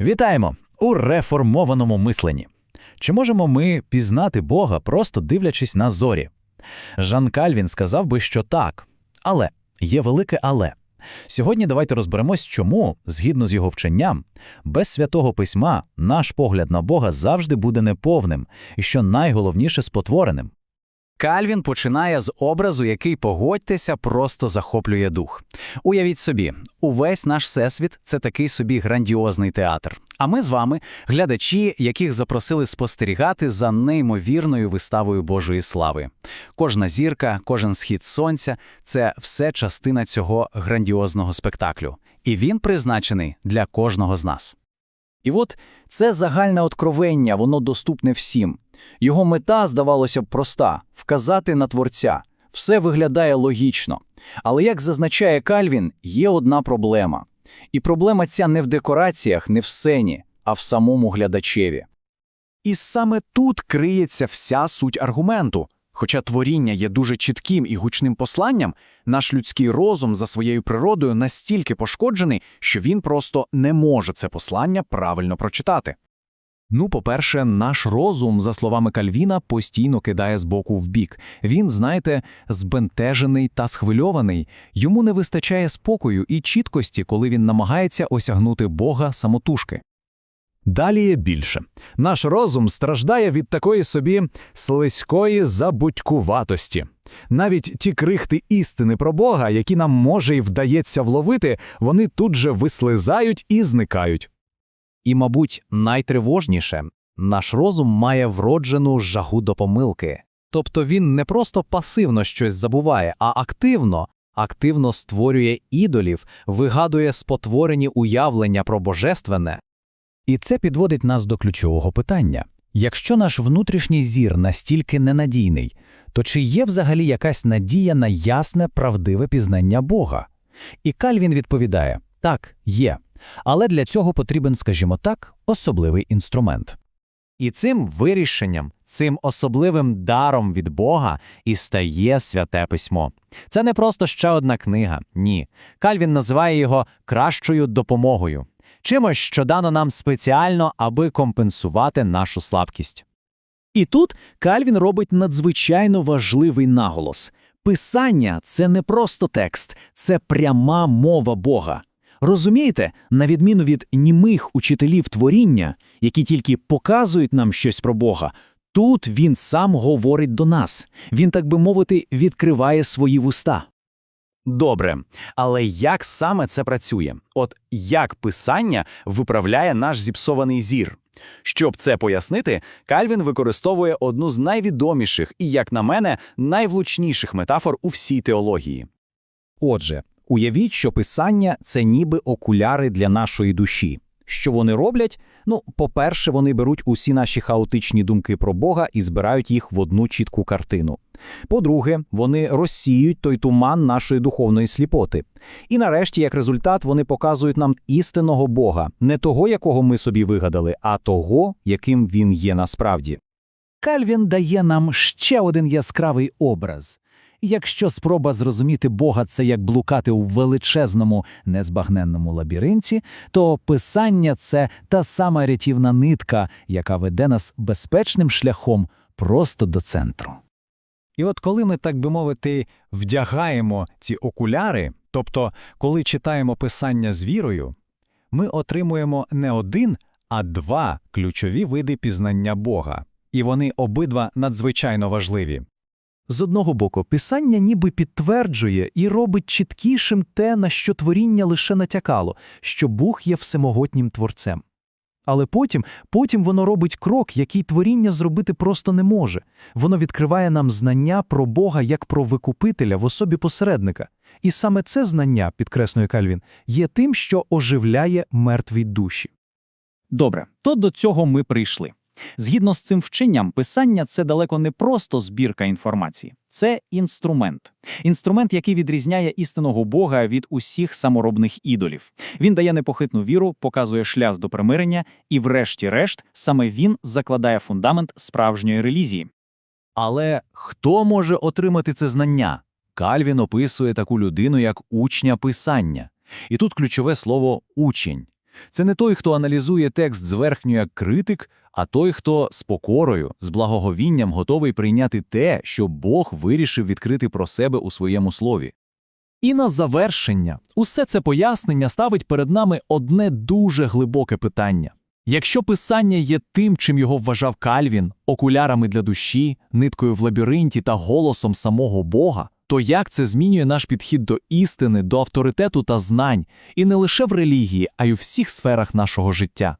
Вітаємо у реформованому мисленні. Чи можемо ми пізнати Бога, просто дивлячись на зорі? Жан Кальвін сказав би, що так. Але є велике але. Сьогодні давайте розберемось, чому, згідно з його вченням, без святого письма наш погляд на Бога завжди буде неповним і, що найголовніше, спотвореним. Кальвін починає з образу, який, погодьтеся, просто захоплює дух. Уявіть собі, увесь наш всесвіт – це такий собі грандіозний театр. А ми з вами – глядачі, яких запросили спостерігати за неймовірною виставою Божої слави. Кожна зірка, кожен схід сонця – це все частина цього грандіозного спектаклю. І він призначений для кожного з нас. І от це загальне откровення, воно доступне всім. Його мета, здавалося б, проста вказати на творця. Все виглядає логічно. Але, як зазначає Кальвін, є одна проблема. І проблема ця не в декораціях, не в сцені, а в самому глядачеві. І саме тут криється вся суть аргументу. Хоча творіння є дуже чітким і гучним посланням, наш людський розум за своєю природою настільки пошкоджений, що він просто не може це послання правильно прочитати. Ну, по-перше, наш розум, за словами Кальвіна, постійно кидає з боку в бік. Він, знаєте, збентежений та схвильований. Йому не вистачає спокою і чіткості, коли він намагається осягнути Бога самотужки. Далі більше. Наш розум страждає від такої собі слизької забудькуватості. Навіть ті крихти істини про Бога, які нам може і вдається вловити, вони тут же вислизають і зникають. І, мабуть, найтривожніше – наш розум має вроджену жагу до помилки. Тобто він не просто пасивно щось забуває, а активно, активно створює ідолів, вигадує спотворені уявлення про божественне. І це підводить нас до ключового питання. Якщо наш внутрішній зір настільки ненадійний, то чи є взагалі якась надія на ясне, правдиве пізнання Бога? І Кальвін відповідає – так, є. Але для цього потрібен, скажімо так, особливий інструмент. І цим вирішенням, цим особливим даром від Бога і стає святе письмо. Це не просто ще одна книга, ні. Кальвін називає його кращою допомогою, чимось, що дано нам спеціально, аби компенсувати нашу слабкість. І тут Кальвін робить надзвичайно важливий наголос. Писання це не просто текст, це пряма мова Бога. Розумієте, на відміну від німих учителів творіння, які тільки показують нам щось про Бога, тут він сам говорить до нас. Він, так би мовити, відкриває свої вуста. Добре, але як саме це працює? От як писання виправляє наш зіпсований зір? Щоб це пояснити, Кальвін використовує одну з найвідоміших і, як на мене, найвлучніших метафор у всій теології. Отже, Уявіть, що писання це ніби окуляри для нашої душі. Що вони роблять? Ну, по-перше, вони беруть усі наші хаотичні думки про Бога і збирають їх в одну чітку картину. По-друге, вони розсіють той туман нашої духовної сліпоти. І нарешті, як результат, вони показують нам істинного Бога, не того, якого ми собі вигадали, а того, яким він є насправді. Кальвін дає нам ще один яскравий образ. Якщо спроба зрозуміти Бога це як блукати у величезному, незбагненному лабіринті, то писання це та сама рятівна нитка, яка веде нас безпечним шляхом просто до центру. І от коли ми, так би мовити, вдягаємо ці окуляри, тобто коли читаємо писання з вірою, ми отримуємо не один, а два ключові види пізнання Бога, і вони обидва надзвичайно важливі. З одного боку, писання ніби підтверджує і робить чіткішим те, на що творіння лише натякало, що Бог є всемогутнім творцем. Але потім, потім воно робить крок, який творіння зробити просто не може. Воно відкриває нам знання про Бога як про викупителя в особі посередника. І саме це знання, підкреслює Кальвін, є тим, що оживляє мертві душі. Добре, то до цього ми прийшли. Згідно з цим вченням, писання це далеко не просто збірка інформації, це інструмент. Інструмент, який відрізняє істинного Бога від усіх саморобних ідолів. Він дає непохитну віру, показує шлях до примирення, і, врешті-решт, саме він закладає фундамент справжньої релізії. Але хто може отримати це знання? Кальвін описує таку людину як учня писання. І тут ключове слово учень. Це не той, хто аналізує текст зверхньо як критик, а той, хто з покорою, з благоговінням готовий прийняти те, що Бог вирішив відкрити про себе у своєму слові. І на завершення, усе це пояснення ставить перед нами одне дуже глибоке питання. Якщо писання є тим, чим його вважав Кальвін, окулярами для душі, ниткою в лабіринті та голосом самого Бога, то як це змінює наш підхід до істини, до авторитету та знань, і не лише в релігії, а й у всіх сферах нашого життя?